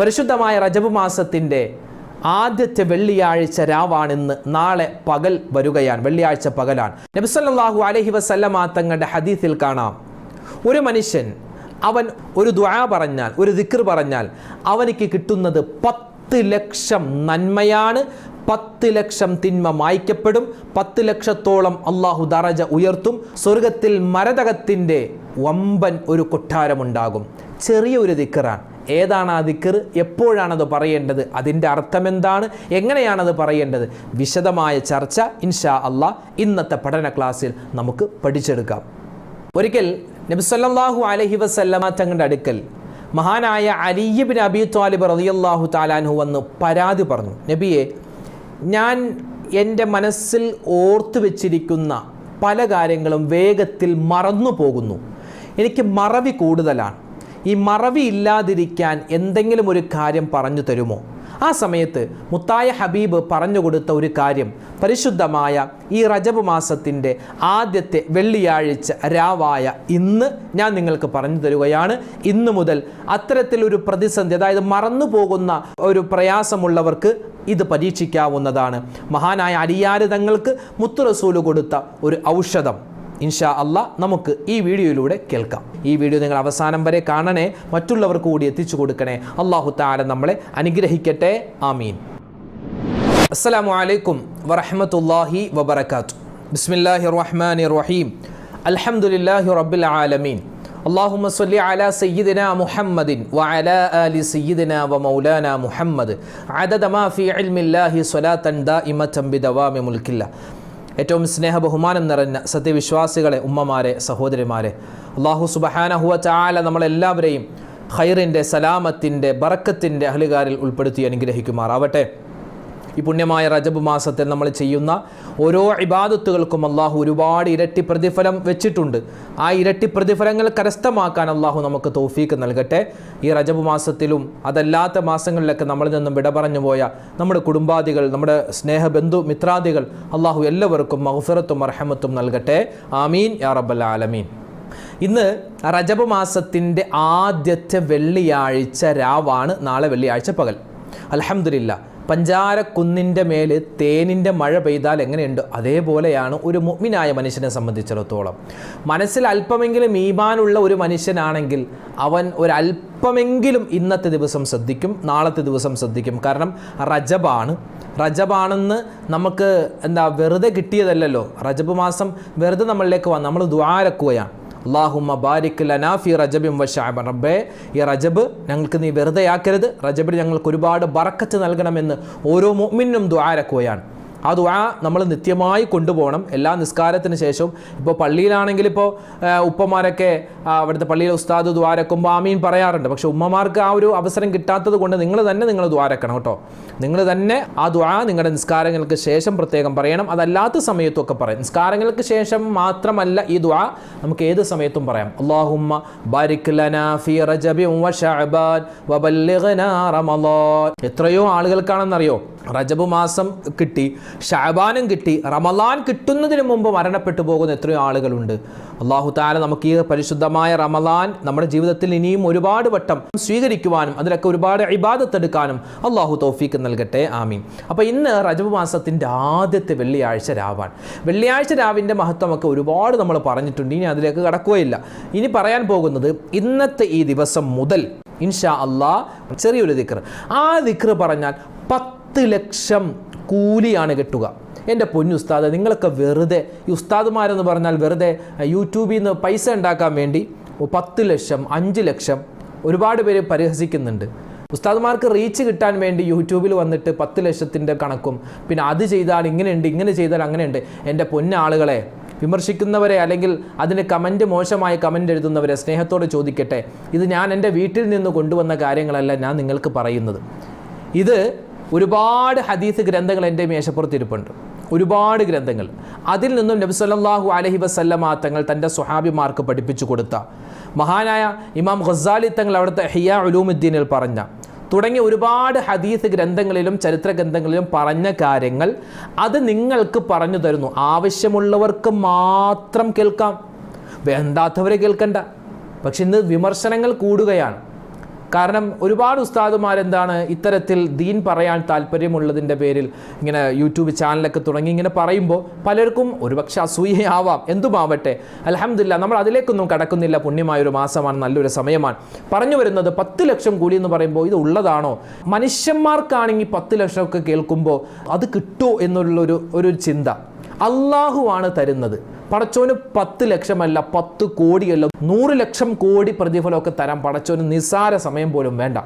പരിശുദ്ധമായ റജബ് മാസത്തിന്റെ ആദ്യത്തെ വെള്ളിയാഴ്ച രാവാണിന്ന് നാളെ പകൽ വരികയാണ്. വെള്ളിയാഴ്ച പകലാണ്. നബിസല്ലാഹു അലഹി വസല്ലമ തങ്ങളുടെ ഹദീസിൽ കാണാം. ഒരു മനുഷ്യൻ അവൻ ഒരു ദ്വാ പറഞ്ഞാൽ ഒരു ദിക്ർ പറഞ്ഞാൽ അവനിക്ക് കിട്ടുന്നത് പത്ത് ലക്ഷം നന്മയാണ്. പത്ത് ലക്ഷം തിന്മ മായ്ക്കപ്പെടും. പത്ത് ലക്ഷത്തോളം അള്ളാഹു ദറജ ഉയർത്തും. സ്വർഗത്തിൽ മരതകത്തിന്റെ വമ്പൻ ഒരു കൊട്ടാരമുണ്ടാകും. ചെറിയ ഒരു ദിക്കറാണ് ഏതാണ് ആ ദിക്കർ എപ്പോഴാണത് പറയേണ്ടത്? അതിന്റെ അർത്ഥം എന്താണ് എങ്ങനെയാണത് പറയേണ്ടത്? വിശദമായ ചർച്ച ഇൻഷാ അള്ളാഹ് ഇന്നത്തെ പഠന ക്ലാസ്സിൽ നമുക്ക് പഠിച്ചെടുക്കാം. ഒരിക്കൽ നബി അലഹി വസല്ലമ തങ്ങളുടെ അടുക്കൽ മഹാനായ അലിയബിൻ അബി ത്വാലിബ് റതിയല്ലാഹു താലാൻഹു വന്ന് പരാതി പറഞ്ഞു. നബിയെ ഞാൻ എന്റെ മനസ്സിൽ ഓർത്തു വെച്ചിരിക്കുന്ന പല കാര്യങ്ങളും വേഗത്തിൽ മറന്നു പോകുന്നു എനിക്ക് മറവി കൂടുതലാണ്. ഈ മറവി ഇല്ലാതിരിക്കാൻ എന്തെങ്കിലും ഒരു കാര്യം പറഞ്ഞു തരുമോ? ആ സമയത്ത് മുത്തായ ഹബീബ് പറഞ്ഞു കൊടുത്ത ഒരു കാര്യം പരിശുദ്ധമായ ഈ റജബ് മാസത്തിന്റെ ആദ്യത്തെ വെള്ളിയാഴ്ച രാവായ ഇന്ന് ഞാൻ നിങ്ങൾക്ക് പറഞ്ഞു തരുകയാണ്. ഇന്ന് മുതൽ അത്തരത്തിലൊരു പ്രതിസന്ധി അതായത് മറന്നു പോകുന്ന ഒരു പ്രയാസമുള്ളവർക്ക് ഇത് പരീക്ഷിക്കാവുന്നതാണ്. മഹാനായ അരിയാരിതങ്ങൾക്ക് മുത്തുറസൂൽ മുത്തു റസൂൽ കൊടുത്ത ഒരു ഔഷധം. ഇൻഷാ അല്ല നമുക്ക് ഈ വീഡിയോയിലൂടെ കേൾക്കാം. ഈ വീഡിയോ നിങ്ങൾ അവസാനം വരെ കാണണേ മറ്റുള്ളവർക്ക് കൂടി എത്തിച്ചു കൊടുക്കണേ. അള്ളാഹു താരം നമ്മളെ അനുഗ്രഹിക്കട്ടെ. ആമീൻ. അസ്സലാമു അലൈക്കും വറഹമത്തല്ലാഹി വബർക്കാത്തു ബിസ്മില്ലാഹി റഹ്മാൻ റഹീം അൽഹമുല്ലാഹി റബ്ബിൽ ആലമീൻ. അള്ളാഹുമ സല്ലി അല സയ്യിദിന മുഹമ്മദിൻ വല ആലി സയ്യിദിന വ മൗലാന മുഹമ്മദ്. അദദ മാ ഫി ഇൽമില്ലാഹി സ്വലാത്തൻ ചമ്പി ദവാമി മുൽക്കില്ല. ഏറ്റവും സ്നേഹ ബഹുമാനം നിറഞ്ഞ സത്യവിശ്വാസികളെ ഉമ്മമാരെ സഹോദരിമാരെ. അള്ളാഹു സുബഹാനഹുവ ചാല നമ്മളെല്ലാവരെയും ഖൈറിന്റെ സലാമത്തിന്റെ ബറക്കത്തിന്റെ അഹലുകാരിൽ ഉൾപ്പെടുത്തി അനുഗ്രഹിക്കുമാറാവട്ടെ. ഈ പുണ്യമായ റജബ് മാസത്തിൽ നമ്മൾ ചെയ്യുന്ന ഓരോ ഇബാദത്തുകൾക്കും അള്ളാഹു ഒരുപാട് ഇരട്ടി പ്രതിഫലം വെച്ചിട്ടുണ്ട്. ആ ഇരട്ടി പ്രതിഫലങ്ങൾ കരസ്ഥമാക്കാൻ അള്ളാഹു നമുക്ക് തോഫീക്ക് നൽകട്ടെ. ഈ റജബ് മാസത്തിലും അതല്ലാത്ത മാസങ്ങളിലൊക്കെ നമ്മളിൽ നിന്നും വിട പറഞ്ഞു പോയ നമ്മുടെ കുടുംബാദികൾ നമ്മുടെ സ്നേഹബന്ധു മിത്രാദികൾ അള്ളാഹു എല്ലാവർക്കും മഹഫിറത്തും അർഹമത്തും നൽകട്ടെ. ആമീൻ. യാ റബ്ബൽ ആലമീൻ. ഇന്ന് റജബ് മാസത്തിന്റെ ആദ്യത്തെ വെള്ളിയാഴ്ച രാവാണ് നാളെ വെള്ളിയാഴ്ച പകൽ. അലഹമില്ല പഞ്ചാരക്കുന്നിന്റെ മേൽ തേനിന്റെ മഴ പെയ്താൽ എങ്ങനെയുണ്ട്? അതേപോലെയാണ് ഒരു മുഗ്മിനായ മനുഷ്യനെ സംബന്ധിച്ചിടത്തോളം. മനസ്സിൽ അല്പമെങ്കിലും ഈമാനുള്ള ഒരു മനുഷ്യനാണെങ്കിൽ അവൻ ഒരല്പമെങ്കിലും ഇന്നത്തെ ദിവസം ശ്രദ്ധിക്കും നാളത്തെ ദിവസം ശ്രദ്ധിക്കും. കാരണം റജബാണ്. റജബാണെന്ന് നമുക്ക് എന്താ വെറുതെ കിട്ടിയതല്ലല്ലോ. റജബ് മാസം വെറുതെ നമ്മളിലേക്ക് വന്ന് നമ്മൾ ദ്വാരക്കുകയാണ്. അള്ളാഹുമ്മ ബാരിക് ലനാഫി റജബിം വഷാബൻ റബ്ബേ ഈ റജബ് ഞങ്ങൾക്ക് നീ വെറുതെ ആക്കരുത് റജബിൽ ഞങ്ങൾക്ക് ഒരുപാട് ബറക്കത്ത് നൽകണമെന്ന് ഓരോ മുഅ്മിനും ദ്വാരക്കുകയാണ് ആ ദുആ നമ്മൾ നിത്യമായി കൊണ്ടുപോകണം. എല്ലാ നിസ്കാരത്തിന് ശേഷവും. ഇപ്പോൾ പള്ളിയിലാണെങ്കിൽ ഇപ്പോൾ ഉപ്പമാരൊക്കെ അവിടുത്തെ പള്ളിയിലെ ഉസ്താദ് ദ്വാരക്കുമ്പോൾ ആമീൻ പറയാറുണ്ട്. പക്ഷേ ഉമ്മമാർക്ക് ആ ഒരു അവസരം കിട്ടാത്തത് കൊണ്ട് നിങ്ങൾ തന്നെ നിങ്ങൾ ദ്വാരക്കണം കേട്ടോ. നിങ്ങൾ തന്നെ ആ ദ്വാ നിങ്ങളുടെ നിസ്കാരങ്ങൾക്ക് ശേഷം പ്രത്യേകം പറയണം. അതല്ലാത്ത സമയത്തൊക്കെ പറയാം. നിസ്കാരങ്ങൾക്ക് ശേഷം മാത്രമല്ല ഈ ദ്വാ നമുക്ക് ഏത് സമയത്തും പറയാം. അള്ളാഹുമ്മ ബാരിക് ലനാ ഫി വ ശഅബാൻ എത്രയോ ആളുകൾക്കാണെന്നറിയോ? റജബ് മാസം കിട്ടി ഷാബാനും കിട്ടി റമലാൻ കിട്ടുന്നതിന് മുമ്പ് മരണപ്പെട്ടു പോകുന്ന എത്രയോ ആളുകളുണ്ട്. അള്ളാഹു താല നമുക്ക് ഈ പരിശുദ്ധമായ റമലാൻ നമ്മുടെ ജീവിതത്തിൽ ഇനിയും ഒരുപാട് വട്ടം സ്വീകരിക്കുവാനും അതിലൊക്കെ ഒരുപാട് ഇബാദത്തെടുക്കാനും അള്ളാഹു തോഫീക്ക് നൽകട്ടെ. ആമീൻ. അപ്പോൾ ഇന്ന് റജബ് മാസത്തിന്റെ ആദ്യത്തെ വെള്ളിയാഴ്ച രാവാണ്. വെള്ളിയാഴ്ച രാവിന്റെ മഹത്വമൊക്കെ ഒരുപാട് നമ്മൾ പറഞ്ഞിട്ടുണ്ട്. ഇനി അതിലേക്ക് കടക്കുകയില്ല. ഇനി പറയാൻ പോകുന്നത് ഇന്നത്തെ ഈ ദിവസം മുതൽ ഇൻഷാ അള്ളാ ചെറിയൊരു ദിക്ർ. ആ ദിക്ർ പറഞ്ഞാൽ പത്ത് ലക്ഷം കൂലിയാണ് കിട്ടുക. എന്റെ പൊന്നു ഉസ്താദ് നിങ്ങളൊക്കെ വെറുതെ ഈ ഉസ്താദുമാരെന്ന് പറഞ്ഞാൽ വെറുതെ യൂട്യൂബിൽ നിന്ന് പൈസ ഉണ്ടാക്കാൻ വേണ്ടി പത്ത് ലക്ഷം അഞ്ച് ലക്ഷം ഒരുപാട് പേര് പരിഹസിക്കുന്നുണ്ട്. ഉസ്താദുമാർക്ക് റീച്ച് കിട്ടാൻ വേണ്ടി യൂട്യൂബിൽ വന്നിട്ട് പത്ത് ലക്ഷത്തിന്റെ കണക്കും പിന്നെ അത് ചെയ്താൽ ഇങ്ങനെയുണ്ട് ഇങ്ങനെ ചെയ്താൽ അങ്ങനെയുണ്ട്. എന്റെ പൊന്നാളുകളെ വിമർശിക്കുന്നവരെ അല്ലെങ്കിൽ അതിന് കമന്റ് മോശമായ കമന്റ് എഴുതുന്നവരെ സ്നേഹത്തോടെ ചോദിക്കട്ടെ. ഇത് ഞാൻ എന്റെ വീട്ടിൽ നിന്ന് കൊണ്ടുവന്ന കാര്യങ്ങളല്ല ഞാൻ നിങ്ങൾക്ക് പറയുന്നത്. ഇത് ഒരുപാട് ഹദീസ് ഗ്രന്ഥങ്ങൾ എന്റെ മേശപ്പുറത്ത് ഇരിപ്പുണ്ട്. ഒരുപാട് ഗ്രന്ഥങ്ങൾ. അതിൽ നിന്നും നബി സല്ലല്ലാഹു അലൈഹി വസല്ലമ തങ്ങൾ തന്റെ സുഹാബിമാർക്ക് പഠിപ്പിച്ചു കൊടുത്ത. മഹാനായ ഇമാം ഖസാലി തങ്ങൾ അവിടുത്തെ ഹിയ ഉലൂമുദ്ദീനിൽ പറഞ്ഞ. തുടങ്ങിയ ഒരുപാട് ഹദീസ് ഗ്രന്ഥങ്ങളിലും ചരിത്ര ഗ്രന്ഥങ്ങളിലും പറഞ്ഞ കാര്യങ്ങൾ അത് നിങ്ങൾക്ക് പറഞ്ഞു തരുന്നു. ആവശ്യമുള്ളവർക്ക് മാത്രം കേൾക്കാം. വേണ്ടാത്തവരെ കേൾക്കണ്ട. പക്ഷെ ഇന്ന് വിമർശനങ്ങൾ കൂടുകയാണ്. കാരണം ഒരുപാട് ഉസ്താദുമാരെന്താണ് ഇത്തരത്തിൽ ദീൻ പറയാൻ താല്പര്യമുള്ളതിന്റെ പേരിൽ ഇങ്ങനെ യൂട്യൂബ് ചാനലൊക്കെ തുടങ്ങി ഇങ്ങനെ പറയുമ്പോൾ പലർക്കും ഒരുപക്ഷെ അസൂയയാവാം. എന്തുമാവട്ടെ? അലഹമില്ല നമ്മൾ അതിലേക്കൊന്നും കടക്കുന്നില്ല. പുണ്യമായൊരു മാസമാണ് നല്ലൊരു സമയമാണ്. പറഞ്ഞു വരുന്നത് പത്ത് ലക്ഷം കൂടി എന്ന് പറയുമ്പോൾ ഇത് ഉള്ളതാണോ? മനുഷ്യന്മാർക്കാണെങ്കിൽ പത്ത് ലക്ഷമൊക്കെ കേൾക്കുമ്പോൾ അത് കിട്ടുമോ എന്നുള്ളൊരു ഒരു ചിന്ത. അള്ളാഹുവാണ് തരുന്നത്. പടച്ചോന് പത്ത് ലക്ഷമല്ല പത്ത് കോടിയല്ല നൂറ് ലക്ഷം കോടി പ്രതിഫലമൊക്കെ തരാൻ പടച്ചോന് നിസ്സാര സമയം പോലും വേണ്ട.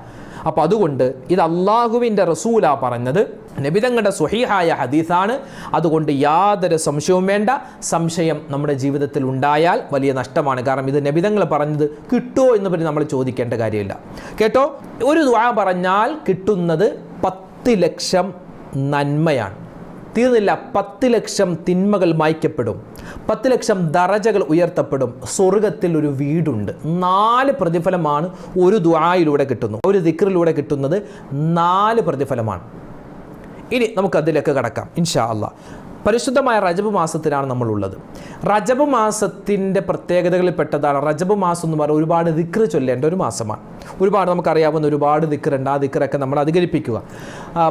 അപ്പം അതുകൊണ്ട് ഇത് അള്ളാഹുവിന്റെ റസൂല പറഞ്ഞത് നബിതങ്ങളുടെ സ്വഹീഹായ ഹദീസാണ്. അതുകൊണ്ട് യാതൊരു സംശയവും വേണ്ട. സംശയം നമ്മുടെ ജീവിതത്തിൽ ഉണ്ടായാൽ വലിയ നഷ്ടമാണ്. കാരണം ഇത് നബിതങ്ങൾ പറഞ്ഞത് കിട്ടുമോ എന്ന് പറഞ്ഞ് നമ്മൾ ചോദിക്കേണ്ട കാര്യമില്ല. കേട്ടോ? ഒരു ദ്വാ പറഞ്ഞാൽ കിട്ടുന്നത് പത്ത് ലക്ഷം നന്മയാണ്. തീർന്നില്ല പത്ത് ലക്ഷം തിന്മകൾ മായ്ക്കപ്പെടും. പത്ത് ലക്ഷം ദറജകൾ ഉയർത്തപ്പെടും. സ്വർഗത്തിൽ ഒരു വീടുണ്ട്. നാല് പ്രതിഫലമാണ് ഒരു ദ്വായിലൂടെ കിട്ടുന്നു ഒരു ദിക്റിലൂടെ കിട്ടുന്നത് നാല് പ്രതിഫലമാണ്. ഇനി നമുക്കതിലേക്ക് കടക്കാം. ഇൻഷാ അള്ളാ. പരിശുദ്ധമായ റജബ് മാസത്തിലാണ് നമ്മളുള്ളത്. റജബ് മാസത്തിന്റെ പ്രത്യേകതകളിൽ പെട്ടതാണ്. റജബ് മാസം എന്ന് പറഞ്ഞാൽ ഒരുപാട് ദിക്റ് ചൊല്ലേണ്ട ഒരു മാസമാണ്. ഒരുപാട് നമുക്കറിയാവുന്ന ഒരുപാട് ദിക്റുണ്ട്. ആ ദിക്റൊക്കെ നമ്മൾ അധികരിപ്പിക്കുക.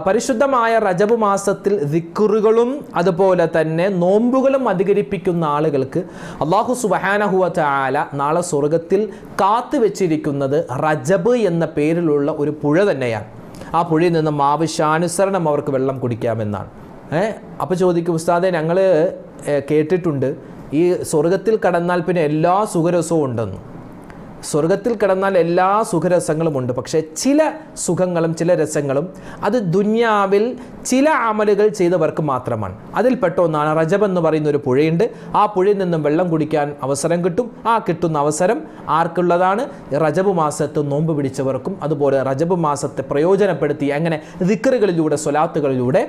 പരിശുദ്ധമായ റജബ് മാസത്തിൽ ദിക്റുകളും അതുപോലെ തന്നെ നോമ്പുകളും അധികരിപ്പിക്കുന്ന ആളുകൾക്ക് അള്ളാഹു സുബഹാനഹുവ ചാല നാളെ സ്വർഗത്തിൽ കാത്തു വെച്ചിരിക്കുന്നത് റജബ് എന്ന പേരിലുള്ള ഒരു പുഴ തന്നെയാണ്. ആ പുഴയിൽ നിന്നും ആവശ്യാനുസരണം അവർക്ക് വെള്ളം കുടിക്കാമെന്നാണ്. അപ്പോൾ ചോദിക്കും ഉസ്താദെ ഞങ്ങൾ കേട്ടിട്ടുണ്ട്. ഈ സ്വർഗത്തിൽ കടന്നാൽ പിന്നെ എല്ലാ സുഖരസവും ഉണ്ടെന്ന്. സ്വർഗത്തിൽ കിടന്നാൽ എല്ലാ സുഖരസങ്ങളും ഉണ്ട് പക്ഷേ ചില സുഖങ്ങളും ചില രസങ്ങളും അത് ദുന്യാവിൽ ചില അമലുകൾ ചെയ്തവർക്ക് മാത്രമാണ്. അതിൽപ്പെട്ട ഒന്നാണ് റജബ് എന്ന് പറയുന്ന ഒരു പുഴയുണ്ട്. ആ പുഴയിൽ നിന്നും വെള്ളം കുടിക്കാൻ അവസരം കിട്ടും. ആ കിട്ടുന്ന അവസരം ആർക്കുള്ളതാണ്? റജബ് മാസത്ത് നോമ്പ് പിടിച്ചവർക്കും. അതുപോലെ റജബ് മാസത്തെ പ്രയോജനപ്പെടുത്തി അങ്ങനെ ദിക്കറുകളിലൂടെ സ്വലാത്തുകളിലൂടെ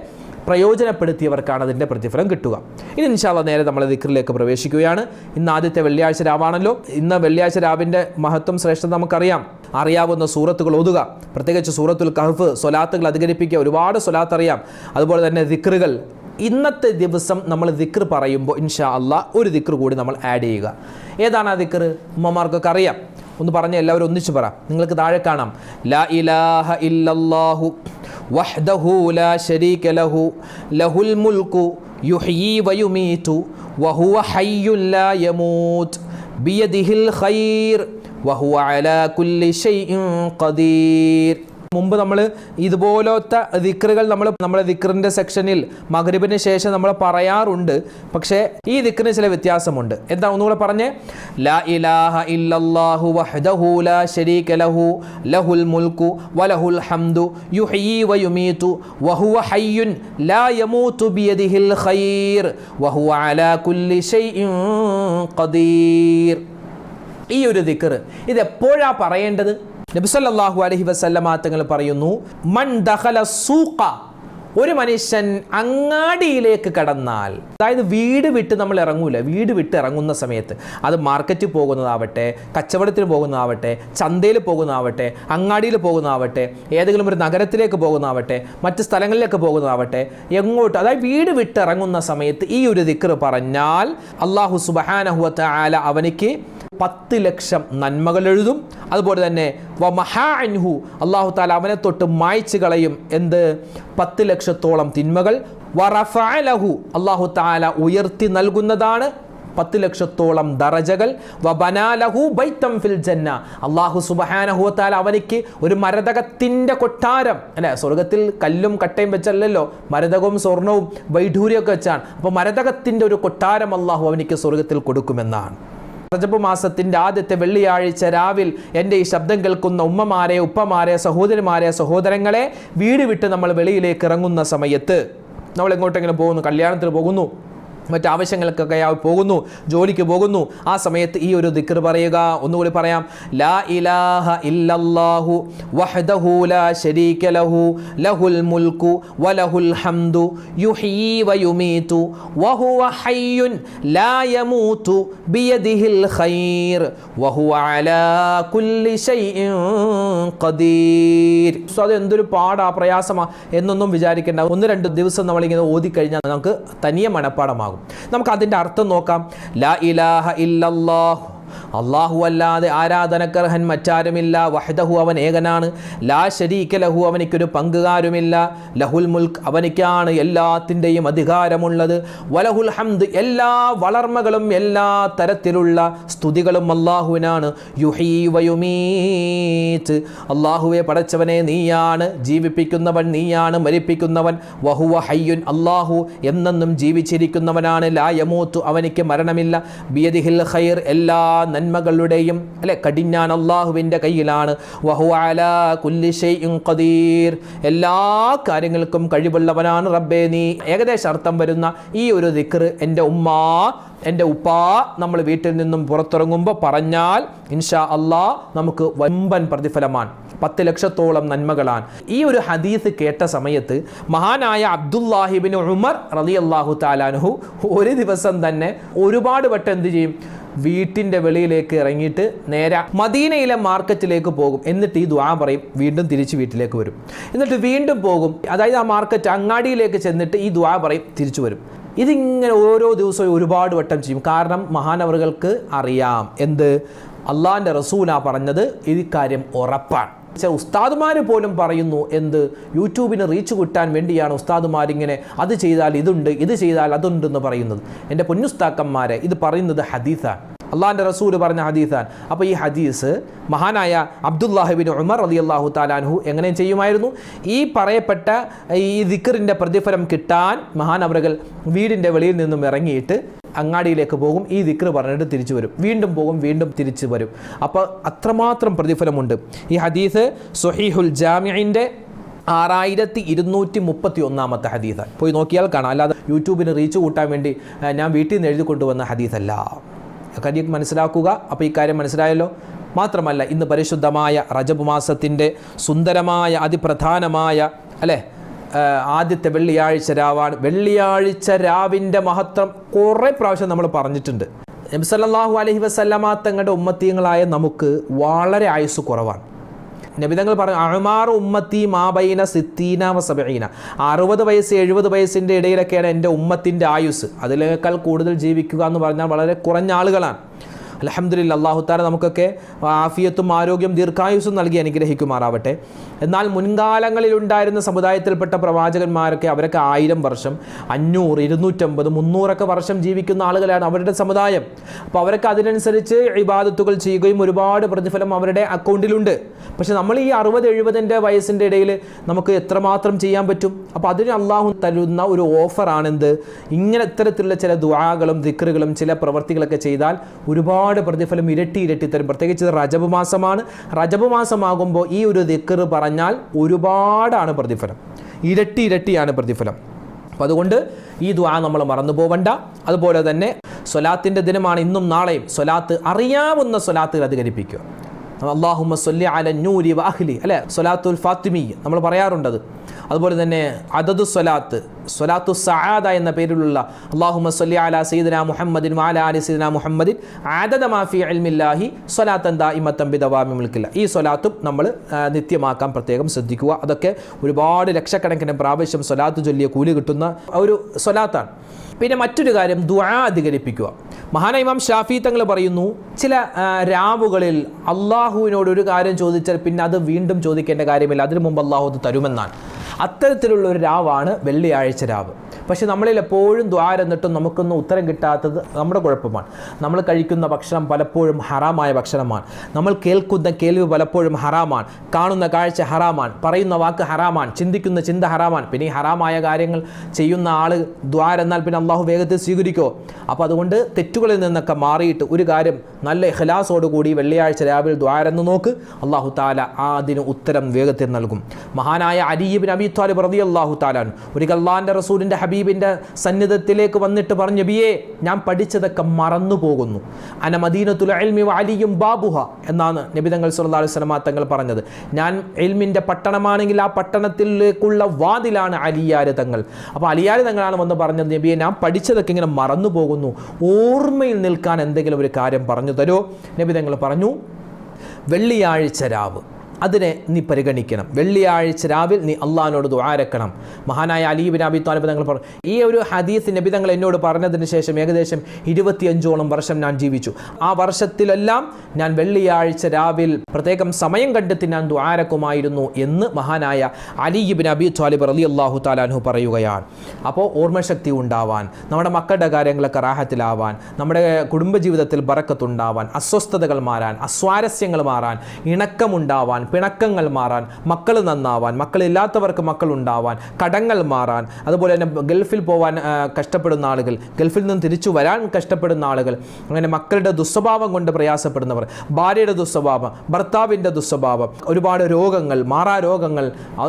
പ്രയോജനപ്പെടുത്തിയവർക്കാണ് അതിന്റെ പ്രതിഫലം കിട്ടുക. ഇനി ഇൻഷാല്ല നേരെ നമ്മൾ ദിക്കറിലേക്ക് പ്രവേശിക്കുകയാണ്. ഇന്ന് ആദ്യത്തെ വെള്ളിയാഴ്ച രാവാണല്ലോ. ഇന്ന് വെള്ളിയാഴ്ച രാവിന്റെ മഹത്വം ശ്രേഷ്ഠത നമുക്കറിയാം. അറിയാവുന്ന സൂറത്തുകൾ ഓതുക. പ്രത്യേകിച്ച് സൂറത്തുൽ കഹഫ് സ്വലാത്തുകൾ അധികരിപ്പിക്കുക. ഒരുപാട് സ്വലാത്ത് അറിയാം. അതുപോലെ തന്നെ ദിക്റുകൾ. ഇന്നത്തെ ദിവസം നമ്മൾ ദിക്ർ പറയുമ്പോൾ ഇൻഷാ അള്ളാ ഒരു ദിക്ർ കൂടി നമ്മൾ ആഡ് ചെയ്യുക. ഏതാണ് ആ ദിക്ർ? ഉമ്മമാർക്കൊക്കെ അറിയാം. ഒന്ന് പറഞ്ഞ് എല്ലാവരും ഒന്നിച്ചു പറ. നിങ്ങൾക്ക് താഴെ കാണാം. ലാ ഇലാഹ ഇല്ലല്ലാഹു. വഹ്ദഹു ലാ ശരീക ലഹു ലഹുൽ മുൽക്കു യുഹ്യി വയുമീതു വഹുവ ഹയ്യുൻ ലാ യമൂത്ത് ബിയദിഹിൽ ഖൈർ വഹുവ അലാ കുല്ലി ഷൈഇൻ ഖദീർ. മുമ്പ് നമ്മൾ ഇതുപോലത്തെ ദിക്റുകൾ നമ്മൾ നമ്മുടെ ദിക്റിന്റെ സെക്ഷനിൽ മഗ്രിബിന് ശേഷം നമ്മൾ പറയാറുണ്ട്. പക്ഷേ ഈ ദിക്റിന് ചില വ്യത്യാസമുണ്ട്. എന്താ ഒന്നുകൂടെ പറഞ്ഞേ? ലാ ഇലാഹ ഇല്ലല്ലാഹു വഹ്ദഹു ലാ ശരീക ലഹു ലഹുൽ മുൽക്കു വലഹുൽ ഹംദു യുഹ്യി വയുമീതു വഹുവ ഹയ്യുൻ ലാ യമൂതു ബിയദിഹിൽ ഖൈർ വഹുവ അലാ കുല്ലി ഷൈഇൻ ഖദീർ. ഈ ഒരു ദിക്ർ ഇത് എപ്പോഴാ പറയേണ്ടത്? നബിസല്ലാഹു അലഹി വസല്ലമ തങ്ങൾ പറയുന്നു മൺ ദഹല സൂക്ക ഒരു മനുഷ്യൻ അങ്ങാടിയിലേക്ക് കടന്നാൽ അതായത് വീട് വിട്ട് നമ്മൾ ഇറങ്ങൂല വീട് വിട്ട് ഇറങ്ങുന്ന സമയത്ത് അത് മാർക്കറ്റിൽ പോകുന്നതാവട്ടെ കച്ചവടത്തിന് പോകുന്നതാവട്ടെ ചന്തയിൽ പോകുന്നതാവട്ടെ അങ്ങാടിയിൽ പോകുന്നതാവട്ടെ ഏതെങ്കിലും ഒരു നഗരത്തിലേക്ക് പോകുന്നതാവട്ടെ മറ്റ് സ്ഥലങ്ങളിലേക്ക് പോകുന്നതാവട്ടെ എങ്ങോട്ട് അതായത് വീട് വിട്ട് ഇറങ്ങുന്ന സമയത്ത് ഈ ഒരു ദിക്കർ പറഞ്ഞാൽ അള്ളാഹു സുബഹാനഹുവത്ത ആല അവനിക്ക് പത്ത് ലക്ഷം നന്മകൾ എഴുതും അതുപോലെ തന്നെ വ മഹാ അൻഹു അള്ളാഹു താല അവനെ തൊട്ട് മായ്ച്ചു കളയും. എന്ത്? പത്ത് ലക്ഷത്തോളം തിന്മകൾ. വറഫലഹു അള്ളാഹു താല ഉയർത്തി നൽകുന്നതാണ് പത്ത് ലക്ഷത്തോളം ദറജകൾ. വബനാലഹു ബൈത്തം ഫിൽ ജന്ന. അള്ളാഹു സുബഹാനഹുത്താൽ അവനിക്ക് ഒരു മരതകത്തിന്റെ കൊട്ടാരം. അല്ലെ? സ്വർഗത്തിൽ കല്ലും കട്ടയും വെച്ചല്ലല്ലോ? മരതകവും സ്വർണവും വൈഢൂര്യമൊക്കെ വെച്ചാണ്. അപ്പോൾ മരതകത്തിന്റെ ഒരു കൊട്ടാരം അള്ളാഹു അവനിക്ക് സ്വർഗത്തിൽ കൊടുക്കുമെന്നാണ്. റജബ് മാസത്തിന്റെ ആദ്യത്തെ വെള്ളിയാഴ്ച രാവിൽ എന്റെ ഈ ശബ്ദം കേൾക്കുന്ന ഉമ്മമാരെ ഉപ്പമാരെ സഹോദരിമാരെ സഹോദരങ്ങളെ വീട് വിട്ട് നമ്മൾ വെളിയിലേക്ക് ഇറങ്ങുന്ന സമയത്ത്. നമ്മൾ എങ്ങോട്ടെങ്കിലും പോകുന്നു കല്യാണത്തിന് പോകുന്നു. മറ്റാവശ്യങ്ങൾക്കൊക്കെ അയാൾ പോകുന്നു ജോലിക്ക് പോകുന്നു. ആ സമയത്ത് ഈ ഒരു ദിക്ർ പറയുക. ഒന്നുകൂടി പറയാം. ലാ ഇലാഹ ഇല്ലല്ലാഹു വഹദഹു ലാ ശരീക ലഹു ലഹുൽ മുൽക്കു വലഹുൽ ഹംദു യുഹീ വയുമീതു വഹുവ ഹയ്യുൻ ലാ യമൂതു ബിയദിഹിൽ ഖൈർ വഹുവ അലാ കുല്ലി ശൈഇൻ ഖദീർ. സോ അത് എന്തൊരു പാടാ പ്രയാസമാ എന്നൊന്നും വിചാരിക്കേണ്ട. ഒന്ന് രണ്ട് ദിവസം നമ്മളിങ്ങനെ ഓതിക്കഴിഞ്ഞാൽ നമുക്ക് തനിയെ മനപ്പാടമാകും. നമുക്ക് അതിന്റെ അർത്ഥം നോക്കാം. ലാ ഇലാഹ ഇല്ലല്ലാഹു. അള്ളാഹു അല്ലാതെ ആരാധനക്കർഹൻ മറ്റാരുമില്ല. വഹദഹു അവൻ ഏകനാണ്. ലാ ശരീക ലഹു അവനിക്കൊരു പങ്കുകാരുമില്ല. ലഹുൽ മുൽക്ക് അവനിക്കാണ് എല്ലാത്തിന്റെയും അധികാരമുള്ളത്. വലഹുൽ ഹംദ് എല്ലാ വളർമകളും എല്ലാ തരത്തിലുള്ള സ്തുതികളും അള്ളാഹുവിനാണ് യുഹീ വയുമീത്ത് അള്ളാഹുവെ പടച്ചവനെ നീയാണ്. ജീവിപ്പിക്കുന്നവൻ നീയാണ്. മരിപ്പിക്കുന്നവൻ വഹുവ ഹയ്യുൻ അള്ളാഹു എന്നെന്നും ജീവിച്ചിരിക്കുന്നവനാണ്. ലാ യമൂത്തു അവനിക്ക് മരണമില്ല. ബിയദിഹിൽ ഖൈർ എല്ലാ നന്മകളുടെയും അല്ലെ കടിഞ്ഞാൻ അള്ളാഹുവിന്റെ കയ്യിലാണ്. ഖദീർ. എല്ലാ കാര്യങ്ങൾക്കും കഴിവുള്ളവനാണ് റബ്ബേ നീ. ഏകദേശം അർത്ഥം വരുന്ന ഈ ഒരു ദിക്ർ എന്റെ ഉമ്മ എന്റെ ഉപ്പാ നമ്മൾ വീട്ടിൽ നിന്നും പുറത്തിറങ്ങുമ്പോൾ പറഞ്ഞാൽ ഇൻഷാ അള്ളാ നമുക്ക് വമ്പൻ പ്രതിഫലമാണ്. പത്ത് ലക്ഷത്തോളം നന്മകളാണ്. ഈ ഒരു ഹദീസ് കേട്ട സമയത്ത് മഹാനായ അബ്ദുല്ലാഹിബിൻ ഉമർ റലി അള്ളാഹു താലാനുഹു ഒരു ദിവസം തന്നെ ഒരുപാട് വട്ടം എന്ത് ചെയ്യും? വീട്ടിന്റെ വെളിയിലേക്ക് ഇറങ്ങിയിട്ട് നേരെ മദീനയിലെ മാർക്കറ്റിലേക്ക് പോകും. എന്നിട്ട് ഈ ദ്വാ പറയും വീണ്ടും തിരിച്ച് വീട്ടിലേക്ക് വരും. എന്നിട്ട് വീണ്ടും പോകും. അതായത് ആ മാർക്കറ്റ് അങ്ങാടിയിലേക്ക് ചെന്നിട്ട് ഈ ദ്വാ പറയും തിരിച്ചു വരും. ഇതിങ്ങനെ ഓരോ ദിവസവും ഒരുപാട് വട്ടം ചെയ്യും. കാരണം മഹാനവറുകൾക്ക് അറിയാം. എന്ത്? അള്ളാഹിന്റെ റസൂല പറഞ്ഞത് ഈ കാര്യം ഉറപ്പാണ്. ഉസ്താദുമാർ പോലും പറയുന്നു എന്ത്? യൂട്യൂബിന് റീച്ച് കിട്ടാൻ വേണ്ടിയാണ് ഉസ്താദുമാരിങ്ങനെ അത് ചെയ്താൽ ഇതുണ്ട് ഇത് ചെയ്താൽ അതുണ്ടെന്ന് പറയുന്നത്. എന്റെ പൊന്നുസ്താക്കന്മാരെ ഇത് പറയുന്നത് ഹദീസാണ്. അള്ളാഹിന്റെ റസൂൽ പറഞ്ഞ ഹദീസാൻ അപ്പോൾ ഈ ഹദീസ് മഹാനായ അബ്ദുല്ലാഹിബിൻ ഉമർ അലി അള്ളാഹു താലാൻഹു എങ്ങനെ ചെയ്യുമായിരുന്നു. ഈ പറയപ്പെട്ട ഈ ദിക്കറിന്റെ പ്രതിഫലം കിട്ടാൻ മഹാനവറുകൾ വീടിന്റെ വെളിയിൽ നിന്നും ഇറങ്ങിയിട്ട് അങ്ങാടിയിലേക്ക് പോകും ഈ ദിക്ർ പറഞ്ഞിട്ട് തിരിച്ചു വരും. വീണ്ടും പോകും വീണ്ടും തിരിച്ചു വരും. അപ്പോൾ അത്രമാത്രം പ്രതിഫലമുണ്ട്. ഈ ഹദീസ് സൊഹീഹുൽ ജാമിന്റെ ആറായിരത്തി ഇരുന്നൂറ്റി മുപ്പത്തി ഒന്നാമത്തെ ഹദീസ് പോയി നോക്കിയാൽ കാണാം. അല്ലാതെ യൂട്യൂബിന് റീച്ച് കൂട്ടാൻ വേണ്ടി ഞാൻ വീട്ടിൽ നിന്ന് എഴുതി കൊണ്ടുവന്ന ഹദീസല്ല. കാര്യം മനസ്സിലാക്കുക. അപ്പോൾ ഈ കാര്യം മനസ്സിലായല്ലോ? മാത്രമല്ല ഇന്ന് പരിശുദ്ധമായ റജബ് മാസത്തിന്റെ സുന്ദരമായ അതിപ്രധാനമായ അല്ലേ? ആദ്യത്തെ വെള്ളിയാഴ്ച രാവാണ്. വെള്ളിയാഴ്ച രാവിന്റെ മഹത്വം കുറേ പ്രാവശ്യം നമ്മൾ പറഞ്ഞിട്ടുണ്ട്. നബിസല്ലാഹു അലഹി വസല്ലമ തങ്ങളുടെ നമുക്ക് വളരെ ആയുസ് കുറവാണ്. നബിതങ്ങൾ പറഞ്ഞു അഴുമാർ ഉമ്മത്തി മാബൈന സിത്തീന വസബീന അറുപത് വയസ്സ് എഴുപത് വയസ്സിന്റെ ഇടയിലൊക്കെയാണ് എന്റെ ഉമ്മത്തിന്റെ ആയുസ് അതിലേക്കാൾ കൂടുതൽ ജീവിക്കുക എന്ന് പറഞ്ഞാൽ വളരെ കുറഞ്ഞ ആളുകളാണ്. അലഹമ്മദില്ല അള്ളാഹുത്താല നമുക്കൊക്കെ ആഫിയത്തും ആരോഗ്യം ദീർഘായുസ്സും നൽകി അനുഗ്രഹിക്കുമാറാവട്ടെ. എന്നാൽ മുൻകാലങ്ങളിൽ ഉണ്ടായിരുന്ന സമുദായത്തിൽപ്പെട്ട പ്രവാചകന്മാരൊക്കെ അവരൊക്കെ ആയിരം വർഷം അഞ്ഞൂറ് ഇരുന്നൂറ്റമ്പത് മുന്നൂറൊക്കെ വർഷം ജീവിക്കുന്ന ആളുകളാണ് അവരുടെ സമുദായം. അപ്പോൾ അവരൊക്കെ അതിനനുസരിച്ച് ഇബാദത്തുകൾ ചെയ്യുകയും ഒരുപാട് പ്രതിഫലം അവരുടെ അക്കൗണ്ടിലുണ്ട്. പക്ഷേ നമ്മൾ ഈ അറുപത് എഴുപതിന്റെ വയസ്സിന്റെ ഇടയിൽ നമുക്ക് എത്രമാത്രം ചെയ്യാൻ പറ്റും? അപ്പോൾ അതിന് അള്ളാഹു തരുന്ന ഒരു ഓഫറാണെന്ത്? ഇങ്ങനെ ഇത്തരത്തിലുള്ള ചില ദുആകളും ദിക്കറുകളും ചില പ്രവർത്തികളൊക്കെ ചെയ്താൽ ഒരുപാട് പ്രതിഫലം ഇരട്ടി ഇരട്ടി തരും. പ്രത്യേകിച്ച് റജബ് മാസമാണ്. റജബ് മാസമാകുമ്പോൾ ഈ ഒരു ദിക്കർ പറഞ്ഞാൽ ഒരുപാടാണ് പ്രതിഫലം. ഇരട്ടി ഇരട്ടിയാണ് പ്രതിഫലം. അപ്പോൾ അതുകൊണ്ട് ഈ ദ്വാ നമ്മൾ മറന്നു പോവണ്ട. അതുപോലെ തന്നെ സ്വലാത്തിന്റെ ദിനമാണ് ഇന്നും നാളെയും. സ്വലാത്ത് അറിയാവുന്ന സ്വലാത്തുകൾ അധികരിപ്പിക്കുക. അള്ളാഹുമ്മ സൊല്ലി അല നൂരി അഹ്ലി അല്ലേ? സൊലാത്തുൽ ഫാത്തിമി നമ്മൾ പറയാറുണ്ടത്. അതുപോലെ തന്നെ അദദു സൊലാത്ത് സൊലാത്തു സഹാദ എന്ന പേരിലുള്ള അള്ളാഹുമ്മ സൊല്ലി അല സീദന മുഹമ്മദിൻ വാല അലി സീദന മുഹമ്മദിൻ ആദദ മാഫി അൽമില്ലാഹി സ്വലാത്തൻ ഇമത്തമ്പി ബിദവാമി മുൽക്കില്ല. ഈ സൊലാത്തും നമ്മൾ നിത്യമാക്കാൻ പ്രത്യേകം ശ്രദ്ധിക്കുക. അതൊക്കെ ഒരുപാട് ലക്ഷക്കണക്കിന് പ്രാവശ്യം സൊലാത്ത് ചൊല്ലിയ കൂലി കിട്ടുന്ന ഒരു സൊലാത്താണ് പിന്നെ മറ്റൊരു കാര്യം ദുആ അധികരിപ്പിക്കുക. മഹാന ഇമാം ഷാഫി തങ്ങൾ പറയുന്നു ചില രാവുകളിൽ രാവുകളിൽ അള്ളാഹുവിനോട് ഒരു കാര്യം ചോദിച്ചാൽ പിന്നെ അത് വീണ്ടും ചോദിക്കേണ്ട കാര്യമില്ല. അതിനു മുമ്പ് അള്ളാഹു അത് തരുമെന്നാണ്. അത്തരത്തിലുള്ള ഒരു രാവാണ് വെള്ളിയാഴ്ച രാവ്. പക്ഷേ നമ്മളിൽ എപ്പോഴും ദ്വാരെന്നിട്ടും നമുക്കൊന്നും ഉത്തരം കിട്ടാത്തത് നമ്മുടെ കുഴപ്പമാണ്. നമ്മൾ കഴിക്കുന്ന ഭക്ഷണം പലപ്പോഴും ഹറാമായ ഭക്ഷണമാണ്. നമ്മൾ കേൾക്കുന്ന കേൾവി പലപ്പോഴും ഹറാമാണ്. കാണുന്ന കാഴ്ച ഹറാമാണ്. പറയുന്ന വാക്ക് ഹറാമാണ്. ചിന്തിക്കുന്ന ചിന്ത ഹറാമാണ്. പിന്നെ ഈ ഹറാമായ കാര്യങ്ങൾ ചെയ്യുന്ന ആൾ ദ്വാരെന്നാൽ പിന്നെ അള്ളാഹു വേഗത്തിൽ സ്വീകരിക്കുമോ അപ്പോൾ അതുകൊണ്ട് തെറ്റുകളിൽ നിന്നൊക്കെ മാറിയിട്ട് ഒരു കാര്യം നല്ല ഇഖലാസോടുകൂടി വെള്ളിയാഴ്ച രാവിലെ ദ്വാരെന്ന് നോക്ക്. അള്ളാഹു താല ആ അതിന് ഉത്തരം വേഗത്തിൽ നൽകും. മഹാനായ അരീബിൻ അബി താലിബ് റതി അള്ളാഹു താലാൻ ഒരു കല്ലാന്റെ റസൂലിന്റെ ഹബീബിന്റെ സന്നിധത്തിലേക്ക് വന്നിട്ട് പറഞ്ഞു നബിയേ ഞാൻ പഠിച്ചതൊക്കെ മറന്നു പോകുന്നു അന മദീനത്തുൽ അൽമി വാലിയും ബാബുഹ എന്നാണ് നബിതങ്ങൾ സുല്ലാ അലൈഹി സ്വലമാ തങ്ങൾ പറഞ്ഞത്. ഞാൻ എൽമിന്റെ പട്ടണമാണെങ്കിൽ ആ പട്ടണത്തിലേക്കുള്ള വാതിലാണ് അലിയാര് തങ്ങൾ. അപ്പോൾ അലിയാര് തങ്ങളാണ് വന്ന് പറഞ്ഞത് നബിയെ ഞാൻ പഠിച്ചതൊക്കെ ഇങ്ങനെ മറന്നു പോകുന്നു ഓർമ്മയിൽ നിൽക്കാൻ എന്തെങ്കിലും ഒരു കാര്യം പറഞ്ഞു തരോ? നബിതങ്ങൾ പറഞ്ഞു വെള്ളിയാഴ്ച രാവ്. അതിനെ നീ പരിഗണിക്കണം. വെള്ളിയാഴ്ച രാവിൽ നീ അള്ളഹാനോട് ദ്വാരക്കണം മഹാനായ അലീബിൻ അബി താലിബ് തങ്ങൾ പറഞ്ഞു ഈ ഒരു ഹദീസ് നബി തങ്ങൾ എന്നോട് പറഞ്ഞതിന് ശേഷം ഏകദേശം ഇരുപത്തിയഞ്ചോളം വർഷം ഞാൻ ജീവിച്ചു. ആ വർഷത്തിലെല്ലാം ഞാൻ വെള്ളിയാഴ്ച രാവിൽ പ്രത്യേകം സമയം കണ്ടെത്തി ഞാൻ ദ്വാരക്കുമായിരുന്നു എന്ന് മഹാനായ Ali bin Abi Talib Ali അള്ളാഹു താലാൻഹു പറയുകയാണ്. അപ്പോൾ ഓർമ്മശക്തി ഉണ്ടാവാൻ നമ്മുടെ മക്കളുടെ കാര്യങ്ങളൊക്കെ റാഹത്തിലാവാൻ നമ്മുടെ കുടുംബജീവിതത്തിൽ ബറക്കത്തുണ്ടാവാൻ അസ്വസ്ഥതകൾ മാറാൻ അസ്വാരസ്യങ്ങൾ മാറാൻ ഇണക്കമുണ്ടാവാൻ പിണക്കങ്ങൾ മാറാൻ മക്കൾ നന്നാവാൻ മക്കളില്ലാത്തവർക്ക് മക്കൾ ഉണ്ടാവാൻ കടങ്ങൾ മാറാൻ. അതുപോലെ തന്നെ ഗൾഫിൽ പോവാൻ കഷ്ടപ്പെടുന്ന ആളുകൾ ഗൾഫിൽ നിന്ന് തിരിച്ചു വരാൻ കഷ്ടപ്പെടുന്ന ആളുകൾ. അങ്ങനെ മക്കളുടെ ദുസ്വഭാവം കൊണ്ട് പ്രയാസപ്പെടുന്നവർ ഭാര്യയുടെ ദുസ്വഭാവം ഭർത്താവിന്റെ ദുസ്വഭാവം ഒരുപാട് രോഗങ്ങൾ മാറാ രോഗങ്ങൾ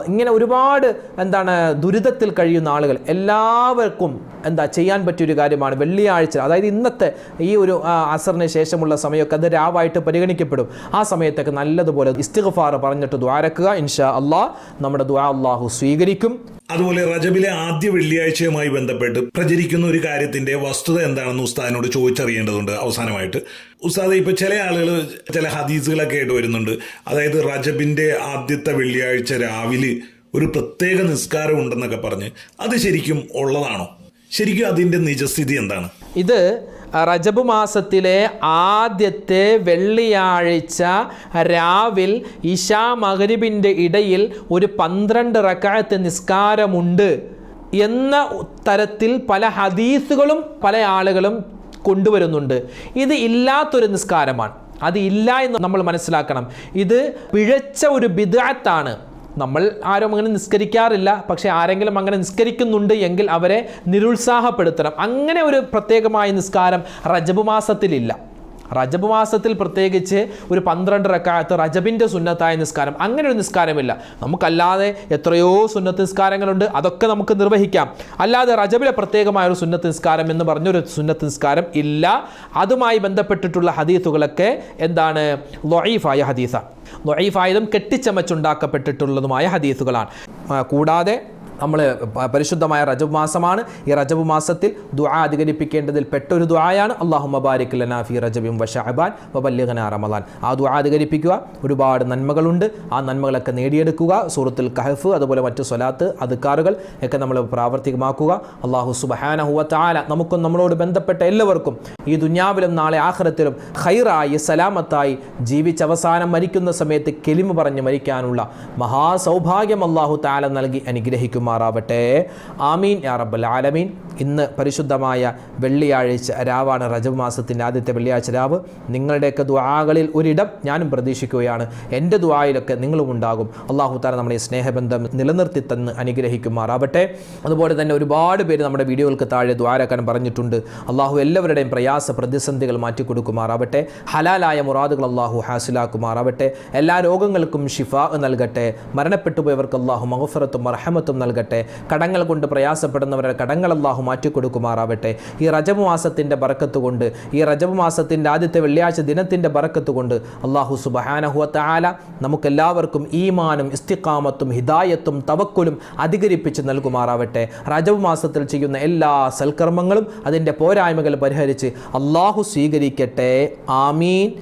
ഇങ്ങനെ ഒരുപാട് എന്താണ് ദുരിതത്തിൽ കഴിയുന്ന ആളുകൾ. എല്ലാവർക്കും എന്താ ചെയ്യാൻ പറ്റിയൊരു കാര്യമാണ് വെള്ളിയാഴ്ച. അതായത് ഇന്നത്തെ ഈ ഒരു അസറിന് ശേഷമുള്ള സമയമൊക്കെ അത് രാവായിട്ട് പരിഗണിക്കപ്പെടും. ആ സമയത്തൊക്കെ നല്ലതുപോലെ ഇസ്തിഗ്ഫാർ പറഞ്ഞിട്ട് ദ്വാരക്കുക ഇൻഷാ അള്ളാഹ് നമ്മുടെ ദ്വാ അള്ളാഹു സ്വീകരിക്കും. അതുപോലെ റജബിലെ ആദ്യ വെള്ളിയാഴ്ചയുമായി ബന്ധപ്പെട്ട് പ്രചരിക്കുന്ന ഒരു കാര്യത്തിന്റെ വസ്തുത എന്താണെന്ന് ഉസ്താദിനോട് ചോദിച്ചറിയേണ്ടതുണ്ട് അവസാനമായിട്ട്. ഉസ്താദ് ഇപ്പൊ ചില ആളുകൾ ചില ഹദീസുകളൊക്കെ ആയിട്ട് വരുന്നുണ്ട്. അതായത് റജബിന്റെ ആദ്യത്തെ വെള്ളിയാഴ്ച രാവിലെ ഒരു പ്രത്യേക നിസ്കാരം ഉണ്ടെന്നൊക്കെ പറഞ്ഞ് അത് ശരിക്കും ഉള്ളതാണോ? ശരിക്കും അതിന്റെ നിജസ്ഥിതി എന്താണ്? ഇത് റജബ് മാസത്തിലെ ആദ്യത്തെ വെള്ളിയാഴ്ച രാവിൽ ഇഷാ മഹരിബിന്റെ ഇടയിൽ ഒരു പന്ത്രണ്ട് റക്കായത്ത് നിസ്കാരമുണ്ട് എന്ന തരത്തിൽ പല ഹദീസുകളും പല ആളുകളും കൊണ്ടുവരുന്നുണ്ട്. ഇത് ഇല്ലാത്തൊരു നിസ്കാരമാണ്. അത് ഇല്ല എന്ന് നമ്മൾ മനസ്സിലാക്കണം. ഇത് പിഴച്ച ഒരു ബിദാത്താണ് നമ്മൾ ആരും അങ്ങനെ നിസ്കരിക്കാറില്ല പക്ഷേ ആരെങ്കിലും അങ്ങനെ നിസ്കരിക്കുന്നുണ്ട് എങ്കിൽ അവരെ നിരുത്സാഹപ്പെടുത്തണം. അങ്ങനെ ഒരു പ്രത്യേകമായ നിസ്കാരം റജബ് മാസത്തിലില്ല. റജബ് മാസത്തിൽ പ്രത്യേകിച്ച് ഒരു പന്ത്രണ്ട് റക്കായത്ത് റജബിന്റെ സുന്നത്തായ നിസ്കാരം. അങ്ങനെ ഒരു നിസ്കാരമില്ല. നമുക്കല്ലാതെ എത്രയോ സുന്നത്ത് നിസ്കാരങ്ങളുണ്ട്. അതൊക്കെ നമുക്ക് നിർവഹിക്കാം. അല്ലാതെ റജബിലെ പ്രത്യേകമായ ഒരു സുന്നത്ത് നിസ്കാരം എന്ന് പറഞ്ഞൊരു സുന്നത്ത് നിസ്കാരം ഇല്ല. അതുമായി ബന്ധപ്പെട്ടിട്ടുള്ള ഹദീസുകളൊക്കെ എന്താണ്? ലൊയീഫായ ഹദീസ ലൊയീഫായതും കെട്ടിച്ചമച്ചുണ്ടാക്കപ്പെട്ടിട്ടുള്ളതുമായ ഹദീസുകളാണ്. കൂടാതെ നമ്മൾ പരിശുദ്ധമായ റജബ് മാസമാണ്. ഈ റജബ് മാസത്തിൽ ദുആ അധികരിപ്പിക്കേണ്ടതിൽ പെട്ടൊരു ദുആയാണ്. അള്ളാഹു മബാരിക് ലനാഫി റജബിം വഷാബാൻ വബല്ലിഗ്നാ റമദാൻ. ആ ദുആ അധികരിപ്പിക്കുക. ഒരുപാട് നന്മകളുണ്ട്. ആ നന്മകളൊക്കെ നേടിയെടുക്കുക. സൂറത്തുൽ കഹഫ് അതുപോലെ മറ്റു സ്വലാത്ത് അതുക്കാറുകൾ ഒക്കെ നമ്മൾ പ്രാവർത്തികമാക്കുക. അള്ളാഹു സുബഹാനഹുവ താല നമുക്കും നമ്മളോട് ബന്ധപ്പെട്ട എല്ലാവർക്കും ഈ ദുന്യാവിലും നാളെ ആഹ്റത്തിലും ഖൈറായി സലാമത്തായി ജീവിച്ച അവസാനം മരിക്കുന്ന സമയത്ത് കെലിമ പറഞ്ഞ് മരിക്കാനുള്ള മഹാസൗഭാഗ്യം അള്ളാഹു താല നൽകി അനുഗ്രഹിക്കുമാറാവട്ടെ ആമീൻ. യാ റബ്ബൽ ആലമീൻ. ഇന്ന് പരിശുദ്ധമായ വെള്ളിയാഴ്ച രാവാണ് റജബ് മാസത്തിന്റെ ആദ്യത്തെ വെള്ളിയാഴ്ച രാവ്. നിങ്ങളുടെയൊക്കെ ദ്വാകളിൽ ഒരിടം ഞാനും പ്രതീക്ഷിക്കുകയാണ്. എന്റെ ദ്വായിലൊക്കെ നിങ്ങളും ഉണ്ടാകും. അള്ളാഹു താല നമ്മുടെ ഈ സ്നേഹബന്ധം നിലനിർത്തി തന്ന് അനുഗ്രഹിക്കുമാറാവട്ടെ. അതുപോലെ തന്നെ ഒരുപാട് പേര് നമ്മുടെ വീഡിയോകൾക്ക് താഴെ ദ്വാരക്കാൻ പറഞ്ഞിട്ടുണ്ട്. അള്ളാഹു എല്ലാവരുടെയും പ്രയാസ പ്രതിസന്ധികൾ മാറ്റിക്കൊടുക്കുമാറാവട്ടെ. ഹലാലായ മുറാദുകൾ അള്ളാഹു ഹാസിലാക്കുമാറാവട്ടെ. എല്ലാ രോഗങ്ങൾക്കും ഷിഫ നൽകട്ടെ. മരണപ്പെട്ടു പോയവർക്ക് അള്ളാഹു മഹഫറത്തും അർഹമത്തും നൽകട്ടെ. കടങ്ങൾ കൊണ്ട് പ്രയാസപ്പെടുന്നവരുടെ കടങ്ങൾ അള്ളാഹു മാറ്റിക്കൊടുക്കുമാറാവട്ടെ. ഈ റജബ് മാസത്തിന്റെ ബറക്കത്ത് കൊണ്ട് ഈ റജബ് മാസത്തിന്റെ ആദ്യത്തെ വെള്ളിയാഴ്ച ദിനത്തിന്റെ ബറക്കത്ത് കൊണ്ട് അള്ളാഹു സുബഹാനഹുവത്ത ആല നമുക്കെല്ലാവർക്കും ഈമാനും ഇസ്തിഖാമത്തും ഹിദായത്തും തവക്കുലും അധികരിപ്പിച്ച് നൽകുമാറാവട്ടെ. റജബ് മാസത്തിൽ ചെയ്യുന്ന എല്ലാ സൽക്കർമ്മങ്ങളും അതിന്റെ പോരായ്മകൾ പരിഹരിച്ച് അള്ളാഹു സ്വീകരിക്കട്ടെ. ആമീൻ.